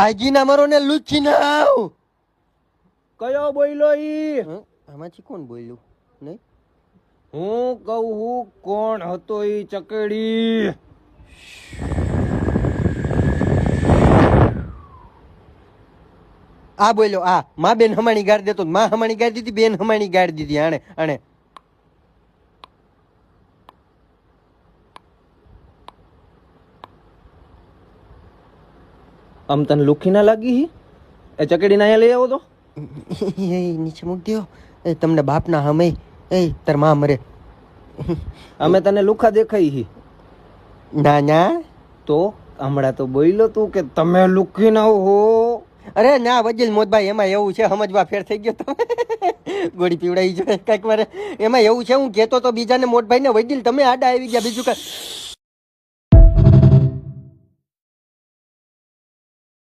આજી ના મારો ને લુચી નાવ કયો બોલ્યો ઈ? આમાંથી કોણ બોલ્યું નહીં? હું કહું હું કોણ હતો ઈ ચકડી? આ બોલ્યો આ. માં બેન હમાણી ગાડી દેતો માં હમાણી ગાડી દીધી બેન હમાણી ગાડી દીધી આણે આણે. આમ તને લુખી ના લાગી હી? એ ચકડી ના લઈ આવો તો. એ નીચે મૂક દો એ તમને બાપના હમે. એ તારમાં મરે. અમે તને લુખા દેખાઈ હી. ના ના. તો હમણાં તો બોલ્યો તું કે તમે લુખી ના હો. અરે ના વજીલ મોદભાઈ એમાં એવું છે સમજવા ફેર થઈ ગયો તમે ગોળી પીવડાવી જોઈએ કાંઈક મારે. એમાં એવું છે હું કહેતો તો બીજાને મોટભાઈ ને વડીલ તમે આડા આવી ગયા બીજું કાંઈ.